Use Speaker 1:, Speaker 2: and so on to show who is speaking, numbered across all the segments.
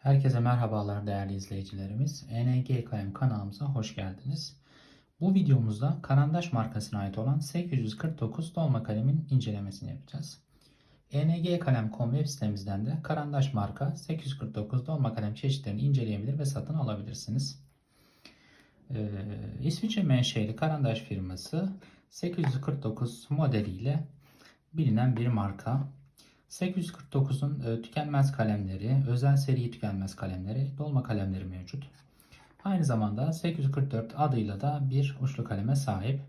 Speaker 1: Herkese merhabalar değerli izleyicilerimiz. ENG Kalem kanalımıza hoş geldiniz. Bu videomuzda Karandaş markasına ait olan 849 dolma kalemin incelemesini yapacağız. ENG.Kalem.com web sitemizden de Karandaş marka 849 dolma kalem çeşitlerini inceleyebilir ve satın alabilirsiniz. Ee, İsviçre menşeli Karandaş firması 849 modeliyle bilinen bir marka. 849'un e, tükenmez kalemleri, özel seri tükenmez kalemleri, dolma kalemleri mevcut. Aynı zamanda 844 adıyla da bir uçlu kaleme sahip.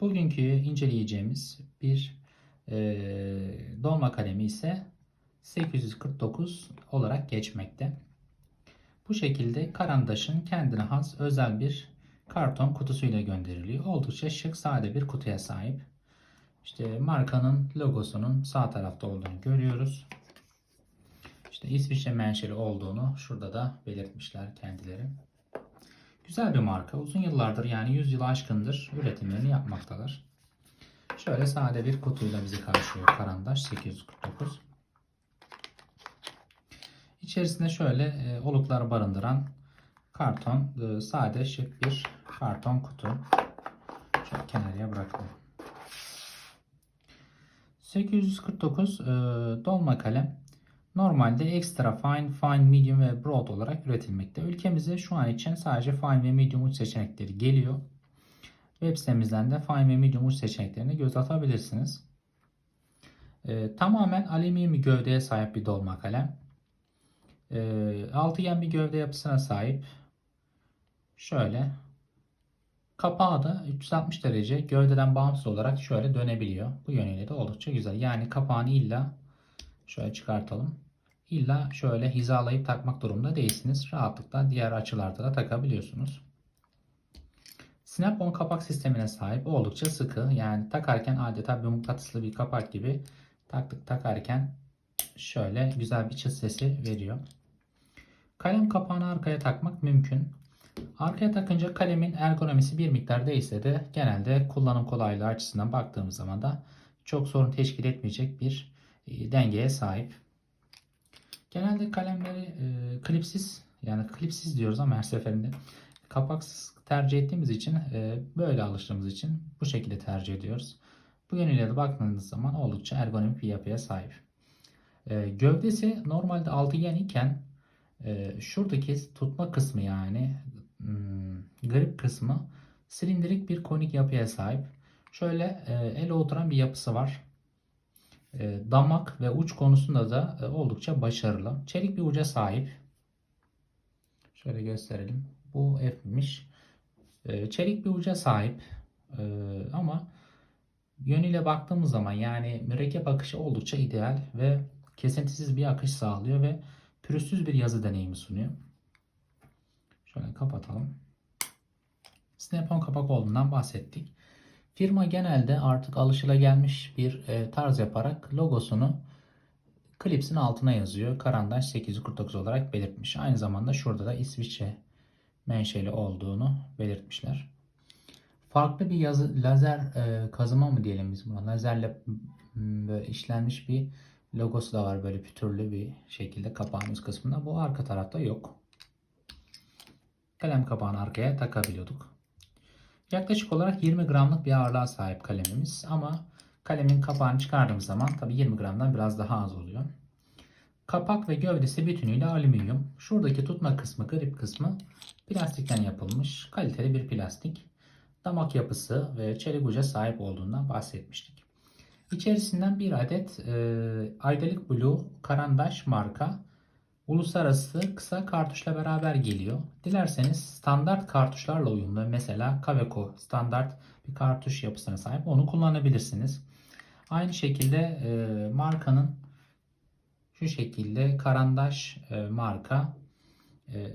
Speaker 1: Bugünkü inceleyeceğimiz bir e, dolma kalemi ise 849 olarak geçmekte. Bu şekilde Karandaş'ın kendine has özel bir karton kutusuyla gönderiliyor. Oldukça şık sade bir kutuya sahip. İşte markanın logosunun sağ tarafta olduğunu görüyoruz. İşte İsviçre menşeli olduğunu şurada da belirtmişler kendileri. Güzel bir marka. Uzun yıllardır yani 100 yıl aşkındır üretimlerini yapmaktalar. Şöyle sade bir kutuyla bizi karşılıyor Karandaş 849. İçerisinde şöyle e, oluklar barındıran karton, e, sade şık bir karton kutu. Şöyle kenarıya bırakalım. 849 e, dolma kalem normalde extra fine, fine, medium ve broad olarak üretilmekte. Ülkemize şu an için sadece fine ve medium uç seçenekleri geliyor. Web sitemizden de fine ve medium uç seçeneklerine göz atabilirsiniz. E, tamamen alüminyum gövdeye sahip bir dolma kalem. E, altıgen bir gövde yapısına sahip. Şöyle Kapağı da 360 derece gövdeden bağımsız olarak şöyle dönebiliyor. Bu yönüyle de oldukça güzel. Yani kapağını illa şöyle çıkartalım. İlla şöyle hizalayıp takmak durumunda değilsiniz. Rahatlıkla diğer açılarda da takabiliyorsunuz. Snap-on kapak sistemine sahip oldukça sıkı. Yani takarken adeta bir mıknatıslı bir kapak gibi taktık takarken şöyle güzel bir çıt sesi veriyor. Kalem kapağını arkaya takmak mümkün. Arkaya takınca kalemin ergonomisi bir miktar değilse de genelde kullanım kolaylığı açısından baktığımız zaman da çok sorun teşkil etmeyecek bir e, dengeye sahip. Genelde kalemleri e, klipsiz yani klipsiz diyoruz ama her seferinde kapaksız tercih ettiğimiz için e, böyle alıştığımız için bu şekilde tercih ediyoruz. Bu yönüyle de baktığınız zaman oldukça ergonomik bir yapıya sahip. E, gövdesi normalde altıgen iken e, şuradaki tutma kısmı yani hmm, grip kısmı silindirik bir konik yapıya sahip. Şöyle e, ele oturan bir yapısı var. E, damak ve uç konusunda da e, oldukça başarılı. Çelik bir uca sahip. Şöyle gösterelim. Bu F'miş. E, çelik bir uca sahip. E, ama yönüyle baktığımız zaman yani mürekkep akışı oldukça ideal ve kesintisiz bir akış sağlıyor ve pürüzsüz bir yazı deneyimi sunuyor. Şöyle kapatalım. Snap-on kapak olduğundan bahsettik. Firma genelde artık alışılagelmiş bir e, tarz yaparak logosunu klipsin altına yazıyor. Karandaş 849 olarak belirtmiş. Aynı zamanda şurada da İsviçre menşeli olduğunu belirtmişler. Farklı bir yazı lazer e, kazıma mı diyelim biz buna? Lazerle böyle işlenmiş bir logosu da var böyle pütürlü bir şekilde kapağımız kısmında. Bu arka tarafta yok kalem kapağını arkaya takabiliyorduk. Yaklaşık olarak 20 gramlık bir ağırlığa sahip kalemimiz ama kalemin kapağını çıkardığımız zaman tabi 20 gramdan biraz daha az oluyor. Kapak ve gövdesi bütünüyle alüminyum. Şuradaki tutma kısmı, grip kısmı plastikten yapılmış kaliteli bir plastik. Damak yapısı ve çelik uca sahip olduğundan bahsetmiştik. İçerisinden bir adet e, Aydalik Blue Karandaş marka uluslararası kısa kartuşla beraber geliyor. Dilerseniz standart kartuşlarla uyumlu mesela Kaweco standart bir kartuş yapısına sahip onu kullanabilirsiniz. Aynı şekilde e, markanın şu şekilde Karandaş e, marka e,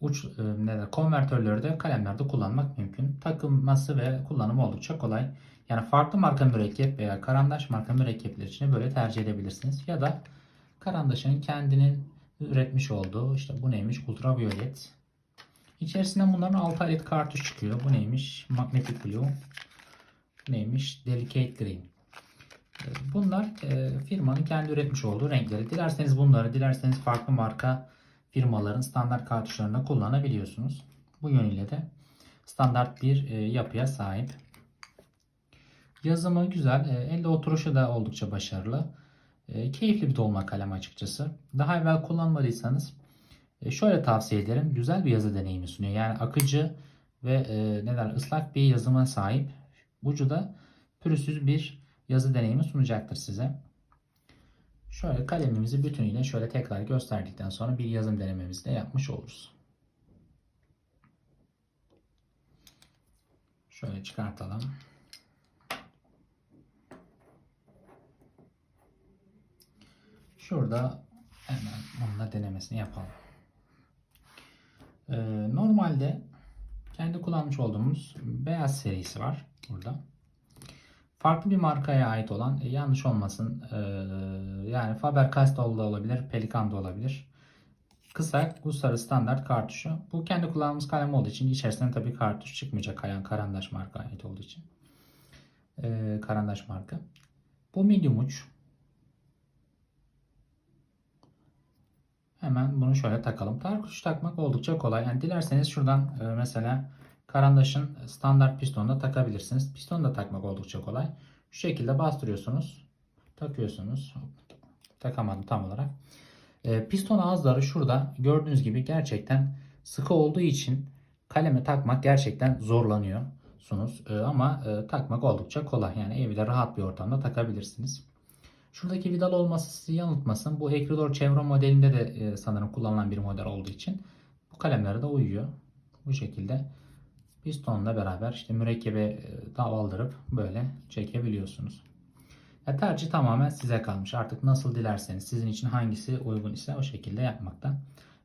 Speaker 1: uç e, ne konvertörleri de kalemlerde kullanmak mümkün. Takılması ve kullanımı oldukça kolay. Yani farklı marka mürekkep veya Karandaş marka mürekkepler için böyle tercih edebilirsiniz. Ya da Karandaş'ın kendinin üretmiş olduğu işte bu neymiş ultraviolet. İçerisinden bunların 6 adet kartuş çıkıyor. Bu neymiş magnetic blue. Neymiş delicate green. Bunlar e, firmanın kendi üretmiş olduğu renkleri. Dilerseniz bunları, dilerseniz farklı marka firmaların standart kartuşlarında kullanabiliyorsunuz. Bu yönüyle de standart bir e, yapıya sahip. Yazımı güzel. E, elde oturuşu da oldukça başarılı. E, keyifli bir dolma kalem açıkçası. Daha evvel kullanmadıysanız e, şöyle tavsiye ederim. Güzel bir yazı deneyimi sunuyor. Yani akıcı ve e, ne der, ıslak bir yazıma sahip. Ucu da pürüzsüz bir yazı deneyimi sunacaktır size. Şöyle kalemimizi bütünüyle şöyle tekrar gösterdikten sonra bir yazım denememizi de yapmış oluruz. Şöyle çıkartalım. Şurada hemen onunla denemesini yapalım. Ee, normalde kendi kullanmış olduğumuz beyaz serisi var burada. Farklı bir markaya ait olan e, yanlış olmasın e, yani Faber-Castell da olabilir, Pelikan da olabilir. Kısa uluslararası standart kartuşu. Bu kendi kullandığımız kalem olduğu için içerisinden tabii kartuş çıkmayacak. Kayan Karandaş marka ait olduğu için. E, Karandaş marka. Bu medium uç. Hemen bunu şöyle takalım. Kartuş takmak oldukça kolay. Yani dilerseniz şuradan e, mesela Karandaş'ın standart pistonunu da takabilirsiniz. Pistonu da takmak oldukça kolay. Şu şekilde bastırıyorsunuz. Takıyorsunuz. Takamadım tam olarak. E, piston ağızları şurada gördüğünüz gibi gerçekten sıkı olduğu için kaleme takmak gerçekten zorlanıyorsunuz. E, ama takmak oldukça kolay. Yani evde rahat bir ortamda takabilirsiniz. Şuradaki vidal olması sizi yanıltmasın. Bu Ecuador Chevron modelinde de e, sanırım kullanılan bir model olduğu için bu kalemlere de uyuyor. Bu şekilde pistonla beraber işte mürekkebe daldırıp böyle çekebiliyorsunuz. Ya tercih tamamen size kalmış. Artık nasıl dilerseniz sizin için hangisi uygun ise o şekilde yapmak da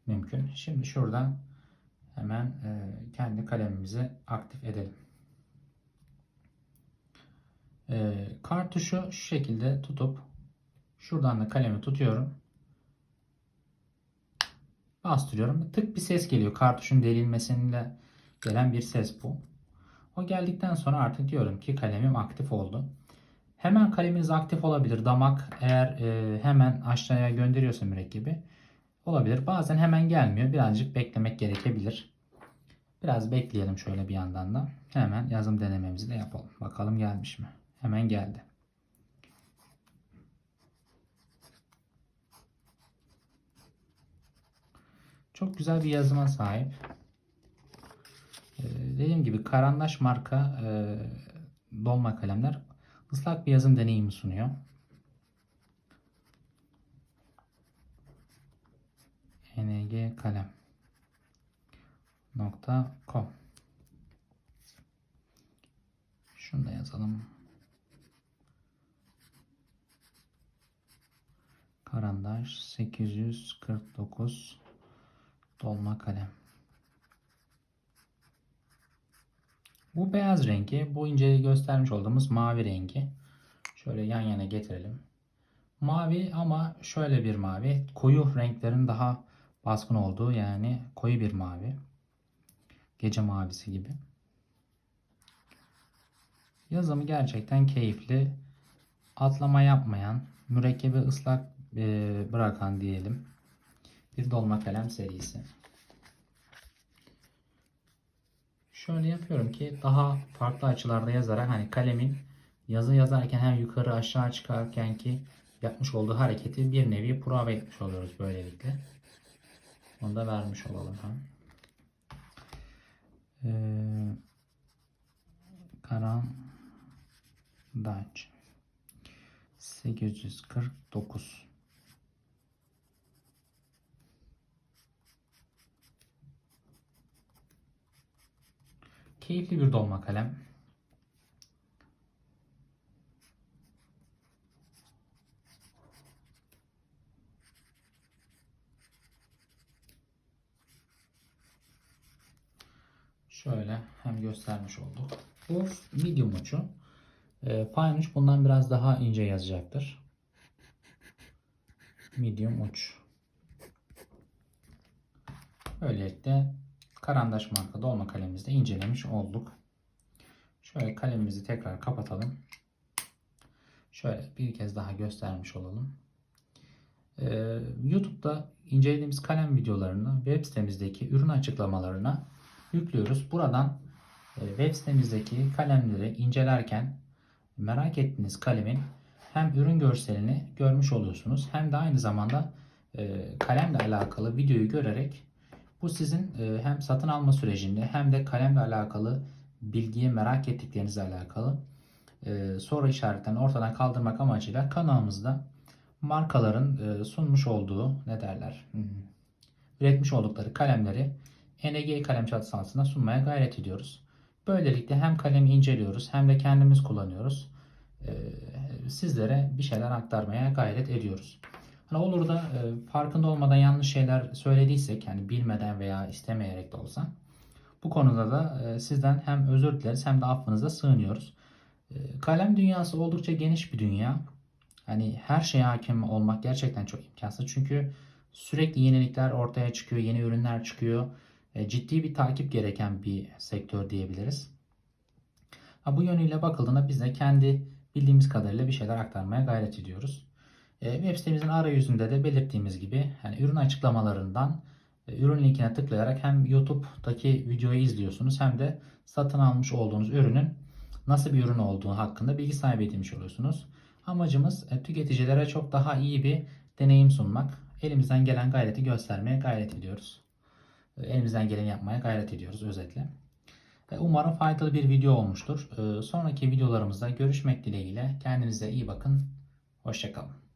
Speaker 1: mümkün. Şimdi şuradan hemen e, kendi kalemimizi aktif edelim. E, kartuşu şu şekilde tutup şuradan da kalemi tutuyorum. Bastırıyorum. Tık bir ses geliyor. Kartuşun delinmesiyle gelen bir ses bu. O geldikten sonra artık diyorum ki kalemim aktif oldu. Hemen kaleminiz aktif olabilir. Damak eğer e, hemen aşağıya gönderiyorsa mürekkebi olabilir. Bazen hemen gelmiyor. Birazcık beklemek gerekebilir. Biraz bekleyelim şöyle bir yandan da. Hemen yazım denememizi de yapalım. Bakalım gelmiş mi? Hemen geldi. Çok güzel bir yazıma sahip. Ee, dediğim gibi Karandaş marka e, dolma kalemler ıslak bir yazım deneyimi sunuyor. NG kalem nokta com Şunu da yazalım. Karandaş 849 dolma kalem. Bu beyaz rengi, bu ince göstermiş olduğumuz mavi rengi. Şöyle yan yana getirelim. Mavi ama şöyle bir mavi. Koyu renklerin daha baskın olduğu yani koyu bir mavi. Gece mavisi gibi. Yazımı gerçekten keyifli. Atlama yapmayan, mürekkebi ıslak e, bırakan diyelim. Bir dolma kalem serisi. Şöyle yapıyorum ki daha farklı açılarda yazarak hani kalemin yazı yazarken hem yukarı aşağı çıkarken ki yapmış olduğu hareketi bir nevi prova etmiş oluyoruz böylelikle. Onu da vermiş olalım hem. Ee, Karan Daç 849 Keyifli bir dolma kalem. Şöyle hem göstermiş olduk. Bu medium uçu. E, fine uç bundan biraz daha ince yazacaktır. Medium uç. Böylelikle Karandaş marka dolma kalemimizde incelemiş olduk. Şöyle kalemimizi tekrar kapatalım. Şöyle bir kez daha göstermiş olalım. Ee, YouTube'da incelediğimiz kalem videolarını web sitemizdeki ürün açıklamalarına yüklüyoruz. Buradan e, web sitemizdeki kalemleri incelerken merak ettiğiniz kalemin hem ürün görselini görmüş oluyorsunuz hem de aynı zamanda e, kalemle alakalı videoyu görerek bu sizin e, hem satın alma sürecinde hem de kalemle alakalı bilgiyi merak ettiklerinizle alakalı e, soru işaretlerini ortadan kaldırmak amacıyla kanalımızda markaların e, sunmuş olduğu ne derler üretmiş oldukları kalemleri NG kalem çatısı altında sunmaya gayret ediyoruz. Böylelikle hem kalemi inceliyoruz hem de kendimiz kullanıyoruz. Sizlere bir şeyler aktarmaya gayret ediyoruz. Hani olur da e, farkında olmadan yanlış şeyler söylediysek yani bilmeden veya istemeyerek de olsa bu konuda da e, sizden hem özür dileriz hem de affınıza sığınıyoruz. E, kalem dünyası oldukça geniş bir dünya. Hani her şeye hakim olmak gerçekten çok imkansız. Çünkü sürekli yenilikler ortaya çıkıyor, yeni ürünler çıkıyor. E, ciddi bir takip gereken bir sektör diyebiliriz. Ha, bu yönüyle bakıldığında biz de kendi bildiğimiz kadarıyla bir şeyler aktarmaya gayret ediyoruz. E, web sitemizin arayüzünde de belirttiğimiz gibi yani ürün açıklamalarından e, ürün linkine tıklayarak hem YouTube'daki videoyu izliyorsunuz hem de satın almış olduğunuz ürünün nasıl bir ürün olduğu hakkında bilgi sahibi edilmiş oluyorsunuz. Amacımız e, tüketicilere çok daha iyi bir deneyim sunmak. Elimizden gelen gayreti göstermeye gayret ediyoruz. Elimizden geleni yapmaya gayret ediyoruz özetle. Umarım faydalı bir video olmuştur. Sonraki videolarımızda görüşmek dileğiyle. Kendinize iyi bakın. Hoşçakalın.